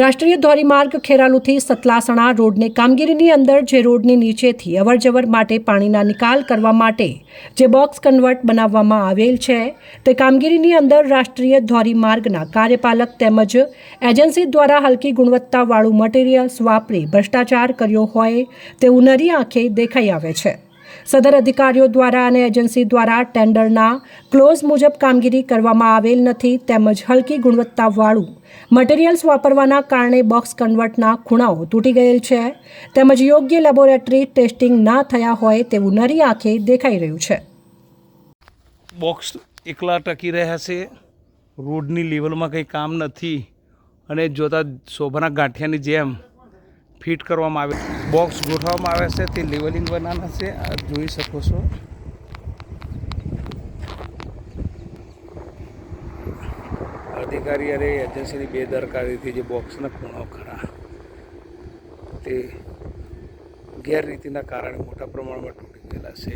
રાષ્ટ્રીય ધોરીમાર્ગ ખેરાલુથી સતલાસણા રોડની કામગીરીની અંદર જે રોડની નીચેથી અવરજવર માટે પાણીના નિકાલ કરવા માટે જે બોક્સ કન્વર્ટ બનાવવામાં આવેલ છે, તે કામગીરીની અંદર રાષ્ટ્રીય ધોરીમાર્ગના કાર્યપાલક તેમજ એજન્સી દ્વારા હલકી ગુણવત્તાવાળું મટીરિયલ્સ વાપરી ભ્રષ્ટાચાર કર્યો હોય તેવું નરી આંખે દેખાઈ આવે છે. સદર અધિકારીઓ દ્વારા અને એજન્સી દ્વારા ટેન્ડરના ક્લોઝ મુજબ કામગીરી કરવામાં આવેલ નથી તેમજ હલકી ગુણવત્તાવાળું મટીરિયલ્સ વાપરવાના કારણે બોક્સ કન્વર્ટના ખૂણાઓ તૂટી ગયેલ છે તેમજ યોગ્ય લેબોરેટરી ટેસ્ટિંગ ના થયા હોય તેવું નરી આંખે દેખાઈ રહ્યું છે. બોક્સ એકલા ટકી રહ્યા છે. રોડની લેવલમાં કંઈ કામ નથી. અને જોતા શોભાના ગાંઠિયાની જેમ ફિટ કરવામાં આવે બોક્સ ગોઠવવામાં આવે છે, તે લેવલિંગ બનાવવાના છે. આ જોઈ શકો છો. અધિકારી અને એજન્સીની બેદરકારીથી જે બોક્સના ખૂણો ખરા, તે ગેરરીતિના કારણે મોટા પ્રમાણમાં તૂટી ગયેલા છે.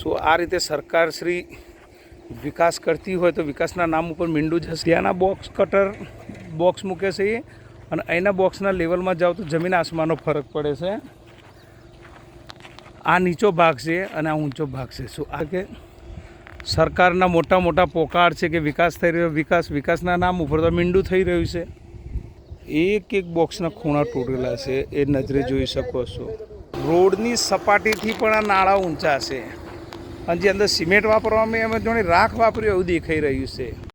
સો આ રીતે સરકાર શ્રી વિકાસ કરતી હોય તો વિકાસના નામ ઉપર મીંડું જશે ત્યાંના બોક્સ કટર બોક્સ મૂકે છે એ. અને અહીંના બોક્સના લેવલમાં જાઓ તો જમીન આસમાનનો ફરક પડે છે. આ નીચો ભાગ છે અને આ ઊંચો ભાગ છે. શું આ કે સરકારના મોટા મોટા પોકાર છે કે વિકાસ થઈ રહ્યો, વિકાસ, વિકાસના નામ ઉપર તો મીંડું થઈ રહ્યું છે. એક એક બોક્સના ખૂણા તૂટેલા છે, એ નજરે જોઈ શકો છો. રોડની સપાટીથી પણ આ નાળા ઊંચા છે. અને જે અંદર સિમેન્ટ વાપરવામાં એમાં જોડે રાખ વાપર્યો એવું દેખાઈ રહ્યું છે.